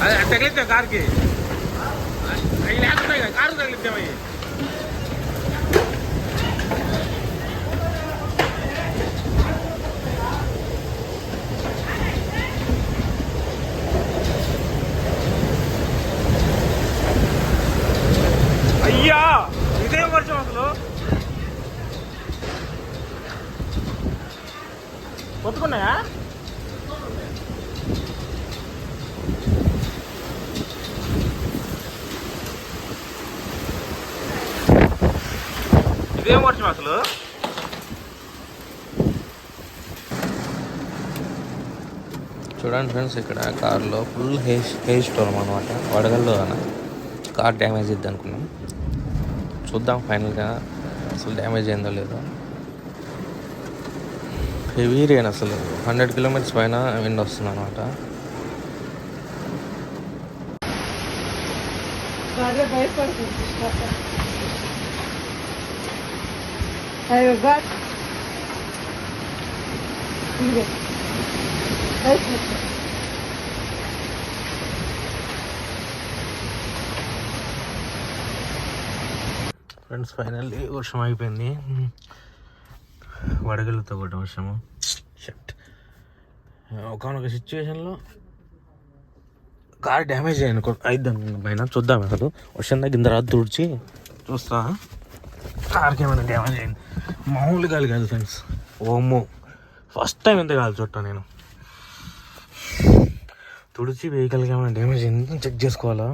తగిలితే కార్కి. అవి లేకపోతే కారు తగిలిద్దామయ్యి అయ్యా ఇదేం వర్షం అసలు. కొట్టుకున్నాయా? ఇదేం వర్షం అసలు? చూడండి ఫ్రెండ్స్ ఇక్కడ కార్లో ఫుల్ హెయిర్ హెయిర్ స్టోర్ అనమాట వడగల్లో కార్ డ్యామేజ్ అయింది అనుకున్నాం. చూద్దాం ఫైనల్గా అసలు డ్యామేజ్ అయిందో లేదో. హెవీ రేన్ అసలు. హండ్రెడ్ కిలోమీటర్స్ పైన విండ్ వస్తుంది అనమాట భయపడుతుంది. అయ్యో గాడ్ ఇదిగో ఫ్రెండ్స్ ఫైనల్లీ వర్షం అయిపోయింది వడగళ్ళతో కూడా వర్షము. షట్ ఒకనొక సిచ్యువేషన్లో కార్ డ్యామేజ్ అయ్యాను అయిద్దాం పైన చూద్దాం అసలు. వర్షం దగ్గర తర్వాత తుడిచి చూస్తా. కార్కి ఏమైనా డ్యామేజ్ అయింది. మామూలు గాలి కాదు ఫ్రెండ్స్. ఓమో. ఫస్ట్ టైం ఎంత గాలి చుట్టా నేను. తుడిచి వెహికల్కి ఏమైనా డ్యామేజ్ ఎంత చెక్ చేసుకోవాలా?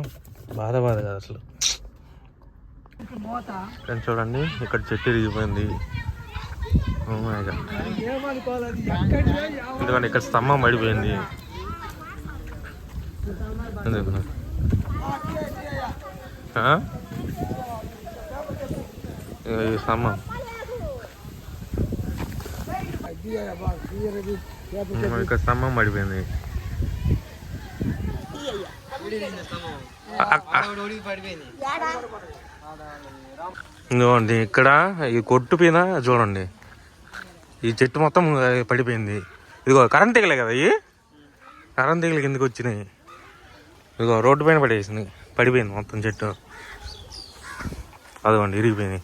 బాధ బాధ కాదు అసలు. ఫ్రెండ్స్ చూడండి ఇక్కడ చెట్టు ఇరిగిపోయింది. Oh ఎందుకంటే ఇక్కడ స్తంభం పడిపోయింది. ఈ స్తంభం. ఉమ్, ఇక్కడ స్తంభం పడిపోయింది. ఇదిగోండి ఇక్కడ ఈ కొట్టు పైన చూడండి. ఈ చెట్టు మొత్తం పడిపోయింది. ఇదిగో కరెంట్ తీగలే కదా ఇవి? కరెంట్ తీగలు కిందకి వచ్చినాయి. ఇదిగో రోడ్డు పైన పడేసింది. పడిపోయింది మొత్తం చెట్టు. అదిగోండి ఇరిగిపోయింది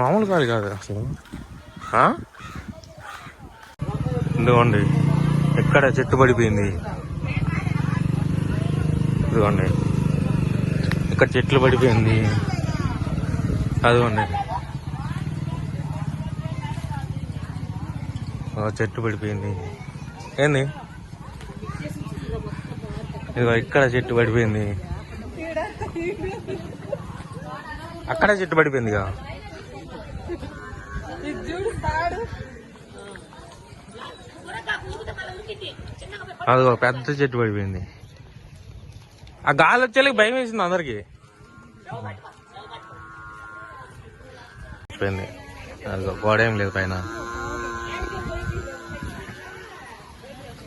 మామూలు కాదు కాదు అసలు. ఇదిగోండి ఎక్కడ చెట్టు పడిపోయింది? ఇదిగోండి ఇక్కడ చెట్లు పడిపోయింది? అదిగోండి. చెట్టు పడిపోయింది. ఏంది? ఇదిగో ఇక్కడ చెట్టు పడిపోయింది. అక్కడ చెట్టు పడిపోయిందిగా ఇది చూడు తాడు అదిగో పెద్ద చెట్టు పడిపోయింది. ఆ గాలి వచ్చేళ్ళకి భయం వేసింది అందరికి. పడిపోయింది. అదిగో గోడ ఏం లేదు పైన.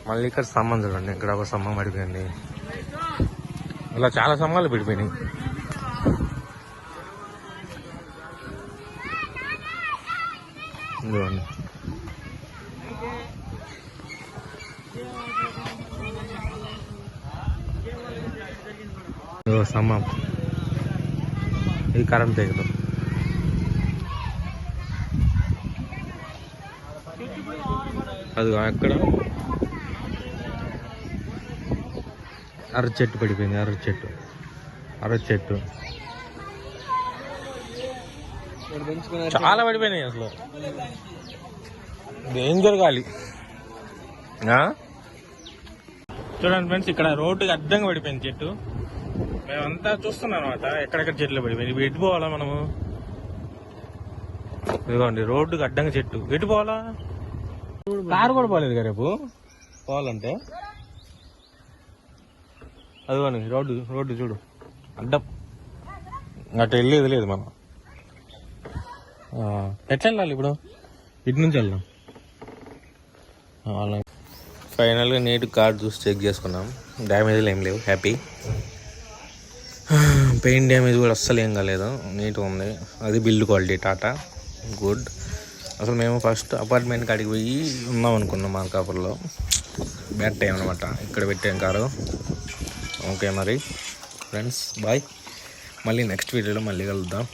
మళ్ళీ ఇక్కడ స్తంభం చూడండి ఇక్కడ ఒక స్తంభం పడిపోయింది. ఇలా చాలా స్తంభాలు పడిపోయినాయి. ఇదిగోండి. సమ్మం స్తంభం. ఇది కరెంట్ తీగలు. అదిగో అక్కడ అర చెట్టు పడిపోయింది అర చెట్టు. అర చెట్టు. చాలా పడిపోయినాయి అసలు. ఏం జరగాలి? ఆ? చూడండి ఫ్రెండ్స్ ఇక్కడ రోడ్డుకి అడ్డంగా పడిపోయింది చెట్టు. మేమంతా చూస్తున్నాం అనమాట ఎక్కడెక్కడ చెట్లు పడిపోయింది ఎటు పోవాలా మనము? ఇదిగోండి రోడ్డుకి అడ్డంగా చెట్టు. ఎటు పోవాలా? కారు కూడా పోలేదు కదా రేపు? పోవాలంటే? అదిగోండి రోడ్డు రోడ్డు చూడు. అడ్డం. అటు వెళ్ళేది లేదు మనం. ఎట్లా వెళ్ళాలి ఇప్పుడు? ఇటు నుంచి వెళ్దాం అలాగే. ఫైనల్గా నీట్ కార్ చూసి చెక్ చేసుకున్నాం. డ్యామేజ్లు ఏం లేవు. హ్యాపీ పెయింట్ డ్యామేజ్ కూడా అస్సలు ఏం కాలేదు. నీట్గా ఉంది. అది బిల్డ్ క్వాలిటీ టాటా గుడ్ అసలు మేము ఫస్ట్ అపార్ట్మెంట్ కాడికి పోయి ఉన్నాం అనుకున్నాం మార్కాపుర్లో. బ్యాడ్ టైం అనమాట ఇక్కడ పెట్టాం కారు. ఓకే మరి. ఫ్రెండ్స్ బాయ్ మళ్ళీ నెక్స్ట్ వీడియోలో మళ్ళీ కలుద్దాం.